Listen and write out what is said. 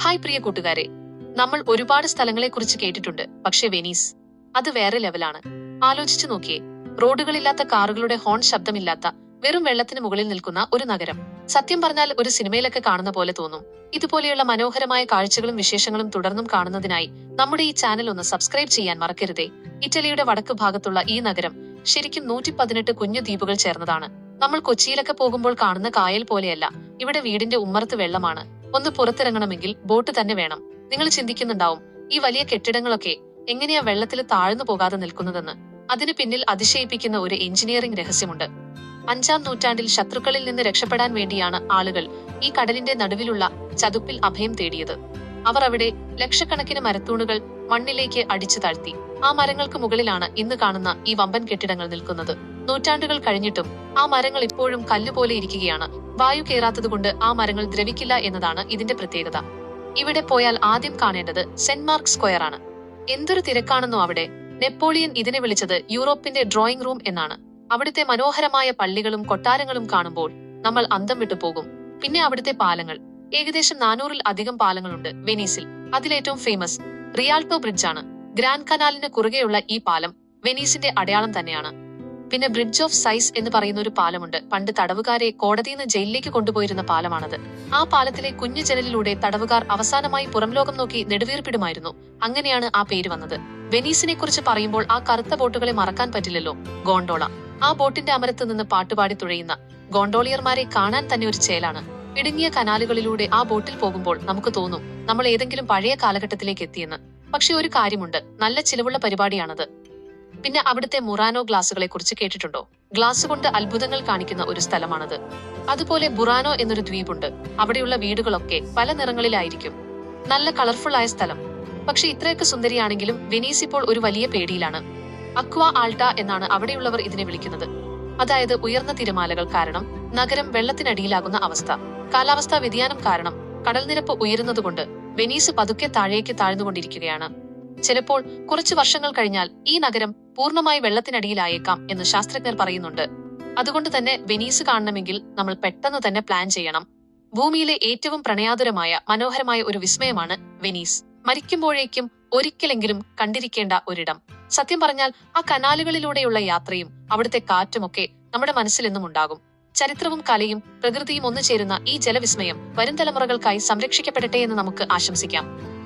Hi പ്രിയ കൂട്ടുകാരെ. നമ്മൾ ഒരുപാട് സ്ഥലങ്ങളെ കുറിച്ച് കേട്ടിട്ടുണ്ട്. പക്ഷേ വെനീസ് അത് വേറെ ലെവലാണ്. ആലോചിച്ചു നോക്കിയേ. റോഡുകളില്ലാത്ത കാറുകളുടെ ഹോൺ ശബ്ദമില്ലാത്ത വെറും വെള്ളത്തിന് മുകളിൽ നിൽക്കുന്ന ഒരു നഗരം. സത്യം പറഞ്ഞാൽ ഒരു സിനിമയിലൊക്കെ കാണുന്ന പോലെ തോന്നും. ഇതുപോലെയുള്ള മനോഹരമായ കാഴ്ചകളും വിശേഷങ്ങളും തുടർന്നും കാണുന്നതിനായി നമ്മുടെ ഈ ചാനൽ ഒന്ന് സബ്സ്ക്രൈബ് ചെയ്യാൻ മറക്കരുതേ. ഇറ്റലിയുടെ വടക്ക് ഭാഗത്തുള്ള ഈ നഗരം ശരിക്കും നൂറ്റി പതിനെട്ട് കുഞ്ഞു ദ്വീപുകൾ ചേർന്നതാണ്. നമ്മൾ കൊച്ചിയിലൊക്കെ പോകുമ്പോൾ കാണുന്ന കായൽ പോലെയല്ല. ഇവിടെ വീടിന്റെ ഉമ്മറത്ത് വെള്ളമാണ്. ഒന്ന് പുറത്തിറങ്ങണമെങ്കിൽ ബോട്ട് തന്നെ വേണം. നിങ്ങൾ ചിന്തിക്കുന്നുണ്ടാവും ഈ വലിയ കെട്ടിടങ്ങളൊക്കെ എങ്ങനെയാ വെള്ളത്തിൽ താഴ്ന്നു പോകാതെ നിൽക്കുന്നതെന്ന്. അതിനു പിന്നിൽ അതിശയിപ്പിക്കുന്ന ഒരു എഞ്ചിനീയറിംഗ് രഹസ്യമുണ്ട്. അഞ്ചാം നൂറ്റാണ്ടിൽ ശത്രുക്കളിൽ നിന്ന് രക്ഷപ്പെടാൻ വേണ്ടിയാണ് ആളുകൾ ഈ കടലിന്റെ നടുവിലുള്ള ചതുപ്പിൽ അഭയം തേടിയത്. അവർ അവിടെ ലക്ഷക്കണക്കിന് മരത്തൂണുകൾ മണ്ണിലേക്ക് അടിച്ചു താഴ്ത്തി. ആ മരങ്ങൾക്ക് മുകളിലാണ് ഇന്ന് കാണുന്ന ഈ വമ്പൻ കെട്ടിടങ്ങൾ നിൽക്കുന്നത്. നൂറ്റാണ്ടുകൾ കഴിഞ്ഞിട്ടും ആ മരങ്ങൾ ഇപ്പോഴും കല്ലുപോലെ ഇരിക്കുകയാണ്. വായു കയറാത്തതുകൊണ്ട് ആ മരങ്ങൾ ദ്രവിക്കില്ല എന്നതാണ് ഇതിന്റെ പ്രത്യേകത. ഇവിടെ പോയാൽ ആദ്യം കാണേണ്ടത് സെന്റ് മാർക്ക് സ്ക്വയർ ആണ്. എന്തൊരു തിരക്കാണെന്നോ അവിടെ. നെപ്പോളിയൻ ഇതിനെ വിളിച്ചത് യൂറോപ്പിന്റെ ഡ്രോയിങ് റൂം എന്നാണ്. അവിടുത്തെ മനോഹരമായ പള്ളികളും കൊട്ടാരങ്ങളും കാണുമ്പോൾ നമ്മൾ അന്തം വിട്ടു പോകും. പിന്നെ അവിടുത്തെ പാലങ്ങൾ. ഏകദേശം നാനൂറിൽ അധികം പാലങ്ങളുണ്ട് വെനീസിൽ. അതിലേറ്റവും ഫേമസ് റിയാൾട്ടോ ബ്രിഡ്ജാണ് ഗ്രാൻഡ് കനാലിന് കുറുകെയുള്ള ഈ പാലം വെനീസിന്റെ അടയാളം തന്നെയാണ്. പിന്നെ ബ്രിഡ്ജ് ഓഫ് സൈസ് എന്ന് പറയുന്ന ഒരു പാലമുണ്ട്. പണ്ട് തടവുകാരെ കോടതിയിൽ നിന്ന് ജയിലിലേക്ക് കൊണ്ടുപോയിരുന്ന പാലമാണത്. ആ പാലത്തിലെ കുഞ്ഞു ജനലിലൂടെ തടവുകാർ അവസാനമായി പുറംലോകം നോക്കി നെടുവീർപ്പിടുമായിരുന്നു. അങ്ങനെയാണ് ആ പേര് വന്നത്. വെനീസിനെ കുറിച്ച് പറയുമ്പോൾ ആ കറുത്ത ബോട്ടുകളെ മറക്കാൻ പറ്റില്ലല്ലോ. ഗോണ്ടോള. ആ ബോട്ടിന്റെ അമരത്ത് നിന്ന് പാട്ടുപാടി തുഴയുന്ന ഗോണ്ടോളിയർമാരെ കാണാൻ തന്നെ ഒരു ചേലാണ്. ഇടുങ്ങിയ കനാലുകളിലൂടെ ആ ബോട്ടിൽ പോകുമ്പോൾ നമുക്ക് തോന്നും നമ്മൾ ഏതെങ്കിലും പഴയ കാലഘട്ടത്തിലേക്ക് എത്തിയെന്ന്. പക്ഷെ ഒരു കാര്യമുണ്ട്. നല്ല ചിലവുള്ള പരിപാടിയാണത്. പിന്നെ അവിടുത്തെ മുറാനോ ഗ്ലാസുകളെ കുറിച്ച് കേട്ടിട്ടുണ്ടോ? ഗ്ലാസ് കൊണ്ട് അത്ഭുതങ്ങൾ കാണിക്കുന്ന ഒരു സ്ഥലമാണത്. അതുപോലെ ബുറാനോ എന്നൊരു ദ്വീപുണ്ട്. അവിടെയുള്ള വീടുകളൊക്കെ പല നിറങ്ങളിലായിരിക്കും. നല്ല കളർഫുൾ ആയ സ്ഥലം. പക്ഷെ ഇത്രയൊക്കെ സുന്ദരിയാണെങ്കിലും വെനീസ് ഇപ്പോൾ ഒരു വലിയ പേടിയിലാണ്. അക്വ ആൾട്ട എന്നാണ് അവിടെയുള്ളവർ ഇതിനെ വിളിക്കുന്നത്. അതായത് ഉയർന്ന തിരമാലകൾ കാരണം നഗരം വെള്ളത്തിനടിയിലാകുന്ന അവസ്ഥ. കാലാവസ്ഥാ വ്യതിയാനം കാരണം കടൽനിരപ്പ് ഉയരുന്നതുകൊണ്ട് വെനീസ് പതുക്കെ താഴേക്ക് താഴ്ന്നുകൊണ്ടിരിക്കുകയാണ്. ചിലപ്പോൾ കുറച്ചു വർഷങ്ങൾ കഴിഞ്ഞാൽ ഈ നഗരം പൂർണമായി വെള്ളത്തിനടിയിലായേക്കാം എന്ന് ശാസ്ത്രജ്ഞർ പറയുന്നുണ്ട്. അതുകൊണ്ട് തന്നെ വെനീസ് കാണണമെങ്കിൽ നമ്മൾ പെട്ടെന്ന് തന്നെ പ്ലാൻ ചെയ്യണം. ഭൂമിയിലെ ഏറ്റവും പ്രണയാതുരമായ മനോഹരമായ ഒരു വിസ്മയമാണ് വെനീസ്. മരിക്കുമ്പോഴേക്കും ഒരിക്കലെങ്കിലും കണ്ടിരിക്കേണ്ട ഒരിടം. സത്യം പറഞ്ഞാൽ ആ കനാലുകളിലൂടെയുള്ള യാത്രയും അവിടുത്തെ കാറ്റുമൊക്കെ നമ്മുടെ മനസ്സിൽ എന്നും ഉണ്ടാകും. ചരിത്രവും കലയും പ്രകൃതിയും ഒന്നു ചേരുന്ന ഈ ജലവിസ്മയം വരും തലമുറകൾക്കായി സംരക്ഷിക്കപ്പെടട്ടെ എന്ന് നമുക്ക് ആശംസിക്കാം.